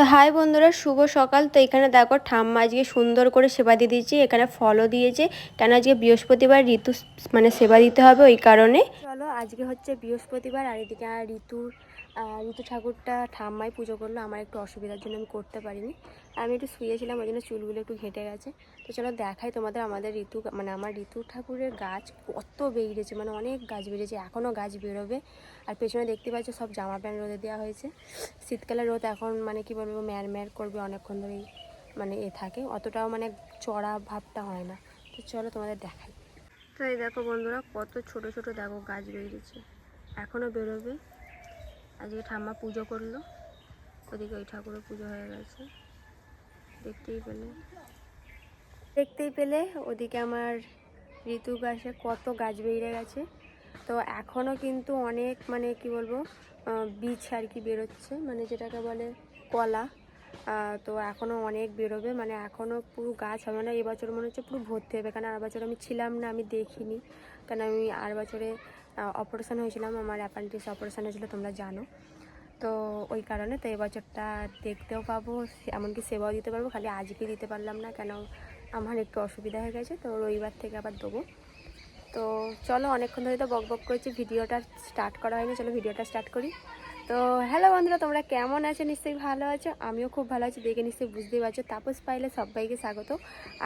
তো হাই বন্ধুরা, শুভ সকাল। তো এখানে দেখো ঠাম্মা আজকে সুন্দর করে সেবা দিয়ে দিয়েছি, এখানে ফলও দিয়েছে। কেন আজকে বৃহস্পতিবার ঋতু মানে সেবা দিতে হবে ওই কারণে। চলো আজকে হচ্ছে বৃহস্পতিবার, আর এদিকে ঋতুর ঋতু ঠাকুরটা ঠাম্মাই পুজো করল, আমার একটু অসুবিধার জন্য আমি করতে পারিনি। আমি একটু শুয়েছিলাম, ওই জন্য চুলগুলো একটু ঘেঁটে গেছে। তো চলো দেখাই তোমাদের আমাদের ঋতু মানে আমার ঋতু ঠাকুরের গাছ কত বেরিয়েছে মানে অনেক গাছ বেরিয়েছে এখনও গাছ বেরোবে। আর পেছনে দেখতে পাচ্ছ সব জামা প্যান্ট রোদে দেওয়া হয়েছে। শীতকালের রোদ এখন মানে কি বলব, ম্যার ম্যার করবে অনেকক্ষণ ধরেই মানে এ থাকে। অতটাও মানে চড়া ভাবটা হয় না। তো চলো তোমাদের দেখাই। তো এই দেখো বন্ধুরা, কত ছোট ছোট দেখো গাছ বেরিয়েছে এখনও বেরোবে। আজকে ঠাম্মা পুজো করল। ওদিকে ওই ঠাকুরের পুজো হয়ে গেছে। দেখতেই পেলে। দেখতেই পেলে, ওদিকে আমার ঋতু গাছে কত গাছ বেরিয়ে গেছে। তো এখনও কিন্তু অনেক মানে কি বলব বীজ আর কি বেরোচ্ছে। মানে যেটাকে বলে কলা। তো এখনও অনেক বেরোবে। মানে এখনও পুরো গাছ হবে। না এবছর মনে হচ্ছে পুরো ভর্তি হবে। কারণ আর বছর আমি ছিলাম না, আমি দেখিনি। কারণ আমি আর বছরে অপারেশন হয়েছিলাম আমার অ্যাপেন্ডিক্স অপারেশন হয়েছিলো, তোমরা জানো। তো ওই কারণে তো এবছরটা দেখতেও পাবো এমনকি সেবাও দিতে পারব, খালি আজকে দিতে পারলাম না, কেন আমার একটু অসুবিধা হয়ে গেছে, তো রবিবার থেকে আবার দেবো। তো চলো অনেকক্ষণ ধরে তো বক বক করেছি, ভিডিওটা স্টার্ট করা হয়নি, চলো ভিডিওটা স্টার্ট করি। তো হ্যালো বন্ধুরা, তোমরা কেমন আছো? নিশ্চয়ই ভালো আছো। আমিও খুব ভালো আছি, দেখে নিশ্চয়ই বুঝতেই পারছ। তাপস পাইলে সবাইকে স্বাগত।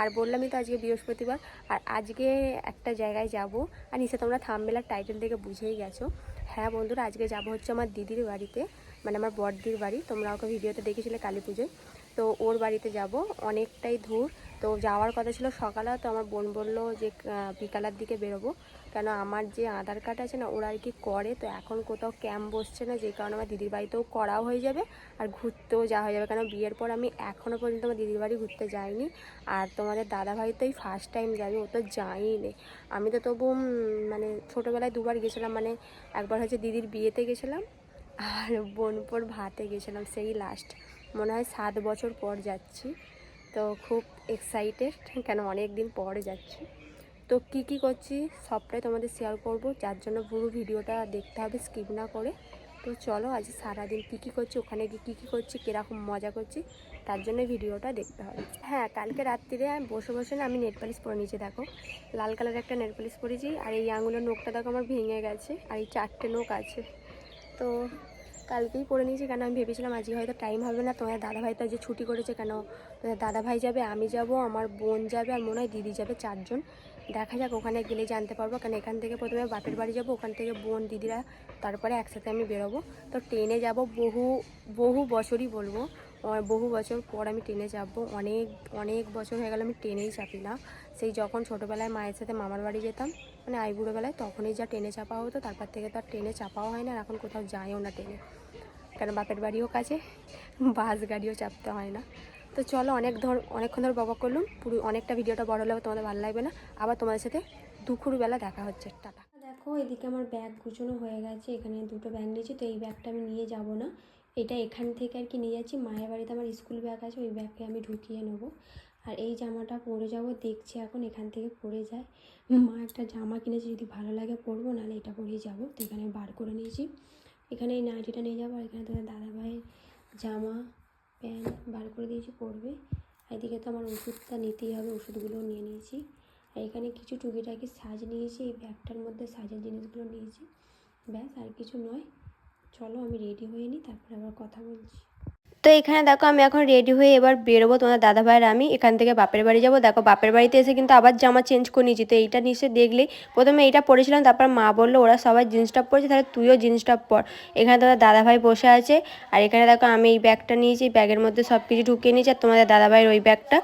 আর বললামই তো আজকে বৃহস্পতিবার, আর আজকে একটা জায়গায় যাব। আর নিশ্চয় তোমরা থামবেলার টাইটেল থেকে বুঝেই গেছো। হ্যাঁ বন্ধুরা, আজকে যাব হচ্ছে আমার দিদির বাড়িতে মানে আমার বড়দির বাড়ি। তোমরা ওকে ভিডিওতে দেখেছিলে কালী পুজোয়। তো ওর বাড়িতে যাব, অনেকটাই দূর। তো যাওয়ার কথা ছিল সকালে, তো আমার বোন বলল যে বিকালের দিকে বেরোবো। কেন আমার যে আধার কার্ড আছে না, ওরা আর কি করে, তো এখন কোথাও ক্যাম্প বসছে না, যে কারণে আমার দিদির বাড়িতেও করাও হয়ে যাবে আর ঘুরতেও যাওয়া হয়ে যাবে। কেন বিয়ের পর আমি এখনও পর্যন্ত আমার দিদির বাড়ি ঘুরতে যাইনি। আর তোমাদের দাদাভাই তো এই ফার্স্ট টাইম যাবে, ও তো যাইনি আমি তো তবু মানে ছোটোবেলায় দুবার গেছিলাম মানে একবার হচ্ছে দিদির বিয়েতে গেছিলাম, আর বোনপুর ভাতে গেছিলাম, সেই লাস্ট মনে হয় সাত বছর পর যাচ্ছি। তো খুব এক্সাইটেড কেন অনেক দিন পরে যাচ্ছি। তো কি কি করছি সবটাই তোমাদের শেয়ার করব, যার জন্য পুরো ভিডিওটা দেখতে হবে স্কিপ না করে। তো চলো আজ সারাদিন কী কী করছি, ওখানে গিয়ে কী কী করছি, কীরকম মজা করছি, তার জন্য ভিডিওটা দেখতে হবে। হ্যাঁ কালকে রাত্রিরে আমি বসে বসে না, আমি নেট পালিশ পরে নিয়েছি দেখো, লাল কালার একটা নেট পালিশ পরেছি, আর এই আঙুলের নোকটা দেখো আমার ভেঙে গেছে, আর এই চারটে নোক আছে। তো কালকেই পরে নিয়েছি কেন? আমি ভেবেছিলাম আজকে হয়তো টাইম হবে না। তোমার দাদাভাই তো আজকে ছুটি করেছে কেন? তোমার দাদাভাই যাবে, আমি যাব, আমার বোন যাবে, আর মনে হয় দিদি যাবে চারজন। দেখা যাক, ওখানে গেলে জানতে পারব। কারণ এখান থেকে প্রথমে বাপের বাড়ি যাব, ওখান থেকে বোন, দিদিরা, তারপরে একসাথে আমি বেরোবো। তো ট্রেনে যাব বহু বহু বছরই বলব। বহু বছর পর আমি ট্রেনে যাব। অনেক অনেক বছর হয়ে গেল আমি ট্রেনেই চাপি না। সেই যখন ছোটোবেলায় মায়ের সাথে মামার বাড়ি যেতাম মানে আইবুড়োবেলায় তখনই যা ট্রেনে চাপা হতো, তারপর থেকে তো আর ট্রেনে চাপাও হয় না আর এখন কোথাও যায়ও না ট্রেনে। কারণ বাপের বাড়িও কাছে, বাস গাড়িও চাপতে হয় না। তো চলো অনেক ধর, অনেকক্ষণ ধর বকবক করলাম, পুরো অনেকটা ভিডিওটা বড় হলেও তোমাদের ভালো লাগবে না। আবার তোমাদের সাথে দুপুরবেলা দেখা হচ্ছে। টাটা। দেখো, এদিকে আমার ব্যাগ গুছানো হয়ে গেছে, এখানে দুটো ব্যাগ নিয়েছি, তো এই ব্যাগটা আমি নিয়ে যাব না। এটা এখান থেকে আর কি নিয়ে যাচ্ছি, মায়ের বাড়িতে আমার স্কুল ব্যাগ আছে, ওই ব্যাগকে আমি ঢুকিয়ে নেব। আর এই জামাটা পরে যাব, দেখছি এখন এখান থেকে পরে যায়। মা একটা জামা কিনেছে, যদি ভালো লাগে পরবো, নাহলে এটা পরেই যাব। তো এখানে বার করে নিয়েছি। এখানে এই নাইটিটা নিয়ে যাব, আর এখানে তোমার দাদাভাইয়ের জামা, প্যান্ট বার করে দিয়েছি, পরবে। এদিকে তো আমার ওষুধটা নিতেই হবে, ওষুধগুলোও নিয়ে নিয়েছি। আর এখানে কিছু টুকিটাকি সাজ নিয়েছি, এই ব্যাগটার মধ্যে সাজের জিনিসগুলো নিয়েছি। ব্যাস, আর কিছু নয়। চলো, আমি রেডি হয়ে নিই, তারপরে আবার কথা বলছি। তো এখানে দেখো আমি এখন রেডি হয়ে এবার বেরোবো তোমার দাদা ভাইয়ের আমি। এখান থেকে বাপের বাড়ি যাব। দেখো বাপের বাড়িতে এসে কিন্তু আবার জামা চেঞ্জ করে নিয়েছি। তো এইটা নিশ্চয় দেখলেই প্রথমে এইটা পরেছিলাম, তারপর মা বলল ওরা সবাই জিন্স টপ পরেছে, তাহলে তুইও জিন্স টপ পর। এখানে তোমার দাদা ভাই বসে আছে। আর এখানে দেখো আমি এই ব্যাগটা নিয়েছি, ব্যাগের মধ্যে সব কিছু ঢুকিয়ে নিয়েছি। আর তোমাদের দাদা ভাইয়ের ওই ব্যাগটা।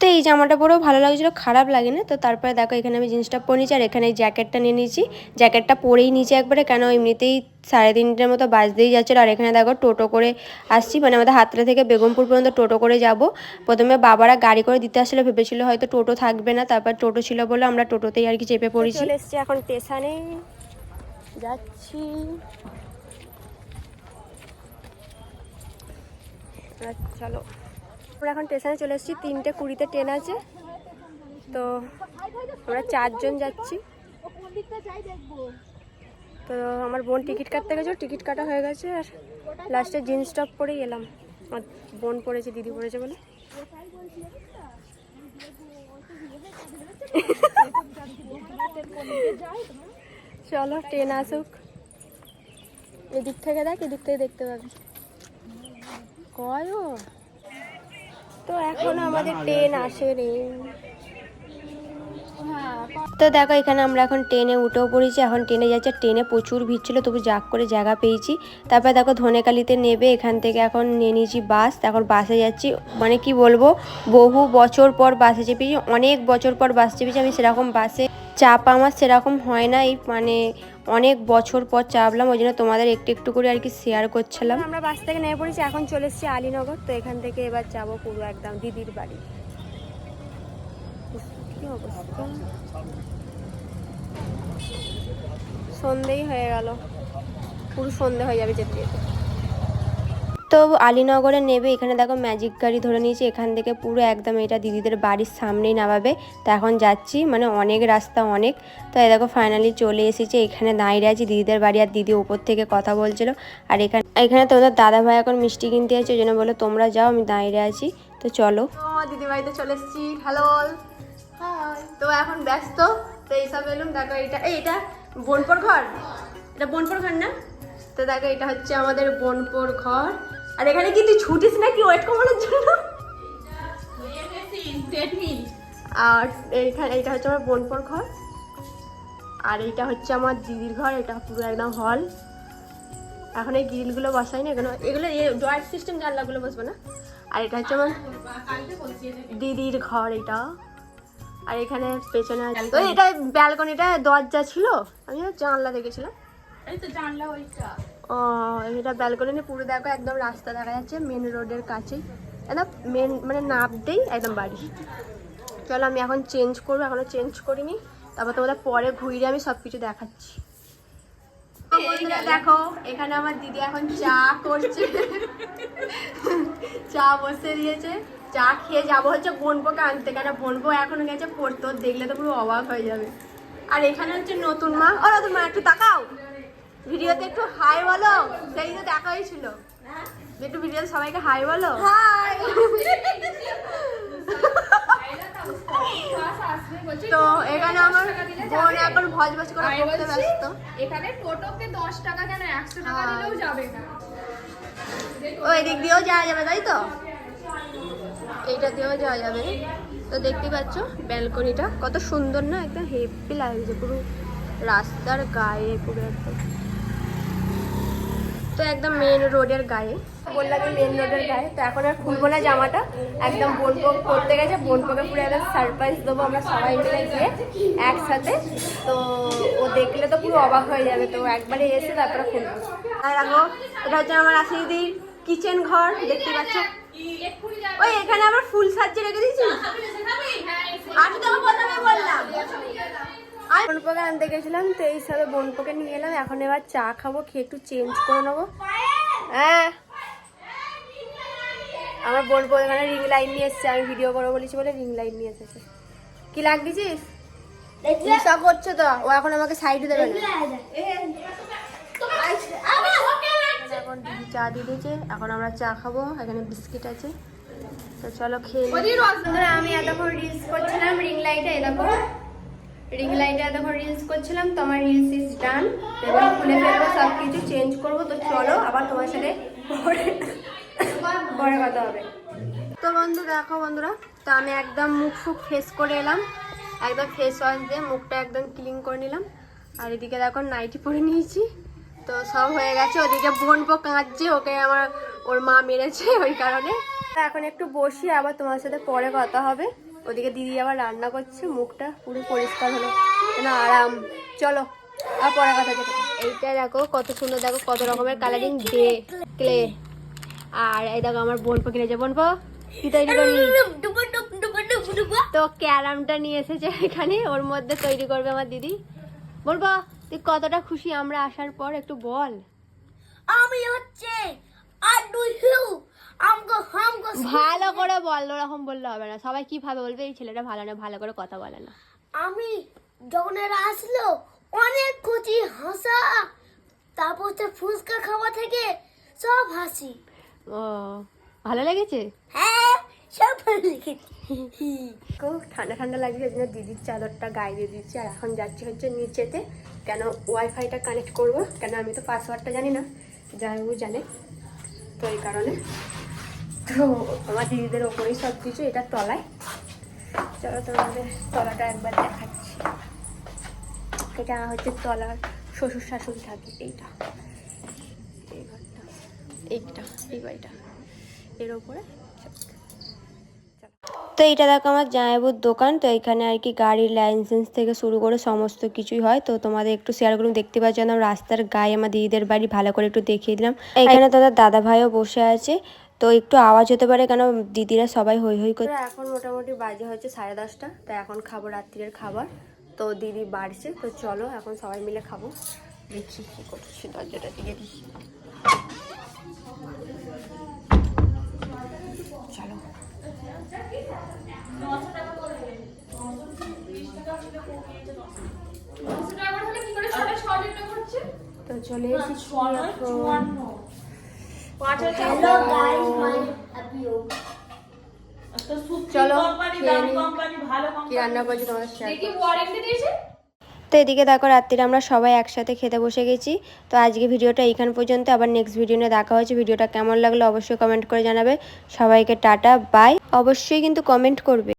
তো এই জামাটা পরেও ভালো লাগছিল খারাপ লাগে না তো তারপরে দেখো এখানে আমি জিন্সটা পরে নিয়েছি আর এখানে এই জ্যাকেটটা নিয়ে নিয়েছি। জ্যাকেটটা পরেই নিয়েছি একবারে কেন এমনিতেই সাড়ে তিনটের মতো বাজতেই যাচ্ছিল। আর এখানে দেখো টোটো করে আসছি মানে আমাদের হাতড়া থেকে বেগমপুর পর্যন্ত টোটো করে যাব। প্রথমে বাবারা গাড়ি করে দিতে আসলে ভেবেছিল হয়তো টোটো থাকবে না তারপর টোটো ছিল বলে আমরা টোটোতেই আর কি চেপে পড়েছি। চলে এসছি এখন স্টেশনে। যাচ্ছি। চলো। আমরা এখন স্টেশনে চলে এসেছি। তিনটে কুড়িতে ট্রেন আছে। তো আমরা চারজন যাচ্ছি। তো আমার বোন টিকিট কাটতে গেছে। টিকিট কাটা হয়ে গেছে আর লাস্টে জিন্স টপ পরেই এলাম। আর বোন পড়েছে দিদি পড়েছে বলে। চলো, ট্রেন আসুক। এদিক থেকে দেখ, এদিক থেকে দেখতে পাবি। কয়? তো এখন আমাদের ট্রেন আসে রে। তো দেখো, এখানে আমরা এখন ট্রেনে উঠেও পড়েছি। এখন ট্রেনে যাচ্ছে। ট্রেনে প্রচুর ভিড় ছিল, তবু জাক করে জায়গা পেয়েছি। তারপর দেখো, ধনেকালিতে নেবে, এখান থেকে এখন নিয়ে নিয়েছি বাস। এখন বাসে যাচ্ছি। মানে কি বলব, বহু বছর পর বাসে চেপেছি, অনেক বছর পর বাস চেপেছি। আমি সেরকম বাসে চাপ আমার সেরকম হয় না এই মানে অনেক বছর পর চাপলাম, ওই জন্য তোমাদের একটু একটু করে আর কি শেয়ার করছিলাম। আমরা বাস থেকে নেমে পড়েছি, এখন চলে এসেছি আলিনগর, তো এখান থেকে এবার যাব পুরো একদম দিদির বাড়ি। সন্ধেই হয়ে গেল। পুরো সন্ধে হয়ে যাবে যেতে যেতে। আলীনগরে নেবে। এখানে দেখো ম্যাজিক গাড়ি ধরে নিয়েছি। এখান থেকে পুরো একদম এটা দিদিদের বাড়ির সামনেই নামাবে। তো এখন যাচ্ছি। মানে অনেক রাস্তা, অনেক। তো এই দেখো ফাইনালি চলে এসেছে। এখানে দাঁড়িয়ে আছি দিদিদের বাড়ি আর দিদি উপর থেকে কথা বলছিল। আর এখানে এখানে তোমাদের দাদা ভাই এখন মিষ্টি কিনতে আছে ওই জন্য বলে তোমরা যাও, আমি দাঁড়িয়ে আছি। তো চলো। দিদি বাড়িতে চলে এসেছি। হ্যালো তো এখন ব্যস্ত। তো এইসব এলুম দেখো এটা এই এটা বোনপোর ঘর? এটা বোনপোর ঘর না? তো দেখো, এটা হচ্ছে আমাদের বোনপোর ঘর। আর এখানে কি তুই ছুটিস নাকি? ওয়েট কমানোর জন্য। আর এইখানে এটা হচ্ছে আমার বোনপোর ঘর। আর এইটা হচ্ছে আমার দিদির ঘর, এটা পুরো একদম হল এখন এই গ্রিলগুলো বসাই না এগুলো এগুলো ড্রয়ার সিস্টেম জানলাগুলো বসবো না। আর এটা হচ্ছে আমার দিদির ঘর এটা। আর এখানে পেছনে ওই এটা ব্যালকনিটা দরজা ছিল, আমি জানলা দেখেছিলাম। জানলা ওইটা। এটা ব্যালকনি পুরো দেখো, একদম রাস্তা দেখা যাচ্ছে মেন রোডের কাছেই। একদম মেন মানে নামতেই একদম বাড়ি। চলো, আমি এখন চেঞ্জ করব, এখনও চেঞ্জ করিনি। তারপর তোমাদের পরে ঘুরে আমি সব কিছু দেখাচ্ছি দেখো, এখানে আমার দিদি এখন চা করছে। চা বসে দিয়েছে। চা খেয়ে যাব হচ্ছে বোনপোকে আনতে। কেন বোনপো এখনও গেছে পড়তো দেখলে তো পুরো অবাক হয়ে যাবে। আর এখানে হচ্ছে নতুন মা। ও, নতুন মা, একটু তাকাও। ভিডিওতে একটু হাই বলো সেই তো দেখা হয়েছিল। একটু ভিডিওতে সবাইকে হাই বলো। হাই তো এখানে আমার বোন এখন ভজ ভজ করে পড়তে ব্যস্ত। এখানে টোটোকে দশ টাকা কেন একশো টাকা। দিলেও যাবে না। ওই দিক দিয়েও যাওয়া যাবে তাই তো? এইটা দিয়েও যাওয়া যাবে। তো দেখতে পাচ্ছ ব্যালকনিটা কত সুন্দর না একদম হেপি লাগছে পুরো রাস্তার গায়ে পুরো একদম। তো একদম মেন রোডের গায়ে বললাম মেন রোডের গায়ে তো এখন আর খুলবো না জামাটা। একদম বোনপো করতে গেছে বোনপোকে পুরো একদম সারপ্রাইজ দেবো আমরা সবাই মিলে গিয়ে একসাথে। তো ও দেখলে তো পুরো অবাক হয়ে যাবে তো একবারে এসে তারপরে খুলবো। আর দেখো এটা হচ্ছে আমার আসিদির কিচেন ঘর দেখতে পাচ্ছ? ওই এখানে আবার ফুল সাজিয়ে রেখে দিয়েছিস আমি তো প্রথমে বললাম বোনপোকে আনতে গেছিলাম তো এই হিসাবে বোনপোকে নিয়ে এলাম। এখন এবার চা খাব খেয়ে একটু চেঞ্জ করে নেব। হ্যাঁ। আমার বোনপো এখানে রিং লাইট নিয়ে এসছে আমি ভিডিও করব বলেছি বলে রিং লাইট নিয়ে এসেছে। কি লাগ দিছিস সব করছ তো? ও এখন আমাকে সাইড দেবে না। এখন দিদি চা দিয়ে দিয়েছে এখন আমরা চা খাব এখানে বিস্কিট আছে। তো চলো খেয়ে। আমি এতক্ষণ রিলস করছিলাম রিং লাইটে এরকম। রিং লাইটে এতক্ষণ রিলস করছিলাম, তো আমার রিলস ইজ ডান এবার খুলে ফেলব সব কিছু চেঞ্জ করব। তো চলো, আবার তোমার সাথে পরে কথা হবে। তো বন্ধু, দেখো বন্ধুরা, তো আমি একদম মুখ ফুক ফেস করে এলাম। একদম ফেস ওয়াশ দিয়ে মুখটা একদম ক্লিন করে নিলাম। আর এদিকে দেখো নাইটি পরে নিয়েছি। তো সব হয়ে গেছে, ওদিকে বোন পো কাঁদছে, ওকে আমার ওর মা মেরেছে, ওই কারণে। এখন একটু বসি, আবার তোমার সাথে পরে কথা হবে। ওদিকে দিদি আবার রান্না করছে মুখটা পুরো পরিষ্কার হলো। না আরাম? চলো আর পরে কথা যেতে এইটা দেখো কত সুন্দর দেখো কত রকমের কালারিং দে ক্লে আর এই দেখো আমার বোন পো কিনেছে বোন কি তৈরি করবি? তো ক্যারামটা নিয়ে এসেছে এখানে ওর মধ্যে তৈরি করবে আমার দিদি। বলব তুই কতটা খুশি আমরা আসার পর একটু বল। আমি হচ্ছে আর ডু ইউ আমগো হামগো ভালো করে বল ওরকম বললে হবে না। সবাই কি ভাবে বলবে? এই ছেলেটা ভালো না ভালো করে কথা বলে না। আমি যখন এরা আসলো অনেক খুশি হাসা তারপর হচ্ছে ফুচকা খাওয়া থেকে সব হাসি। ও ভালো লেগেছে? হ্যাঁ সব ভালো লেগেছে। খুব ঠান্ডা ঠান্ডা লাগছে ওই জন্য দিদির চাদরটা গায়ে দিয়ে দিচ্ছি। আর এখন যাচ্ছি হচ্ছে নিচেতে কেন ওয়াইফাইটা কানেক্ট করব? কেন আমি তো পাসওয়ার্ডটা জানি না জানবু জানে। তো এই কারণে তো আমার দিদিদের ওপরেই সব কিছু, এটা তলায়। চলো তোমাদের তলাটা একবার দেখাচ্ছি। এটা হচ্ছে তলার শ্বশুর শাশুড়ি থাকে, এইটা। এই ঘরটা এইটা, এই বাড়িটা। এর ওপরে তো এটা দেখো আমার জামাইবুর দোকান, তো এখানে আর কি গাড়ির লাইসেন্স থেকে শুরু করে সমস্ত কিছুই হয়। তো তোমাদের একটু শেয়ার করুন, দেখতে পাচ্ছ রাস্তার গায়ে আমার দিদিদের বাড়ি, ভালো করে একটু দেখিয়ে দিলাম। এখানে দাদা দাদা ভাইও বসে আছে। তো একটু আওয়াজ হতে পারে কেন দিদিরা সবাই হই হই করে এখন মোটামুটি বাজে হচ্ছে সাড়ে দশটা তো এখন খাব রাত্রির খাবার। তো দিদি বাড়ছে তো চলো এখন সবাই মিলে খাব। দেখি কি করছি দরজাটা দিয়ে দিই। চলো। তো চলে এসেছি হ্যালো গাইস মাই আপিও চলো কি রান্না করছি তোমাদের শেয়ার দেখি ওয়ারেন্টি দিয়েছে? তো এদিকে দেখো রাত্রিরে আমরা সবাই একসাথে খেতে বসে গেছি। তো আজকে ভিডিওটা এইখান পর্যন্ত আবার নেক্সট ভিডিও নিয়ে দেখা হয়েছে। ভিডিওটা কেমন লাগল অবশ্যই কমেন্ট করে জানাবে। সবাইকে টাটা বাই অবশ্যই কিন্তু কমেন্ট করবে।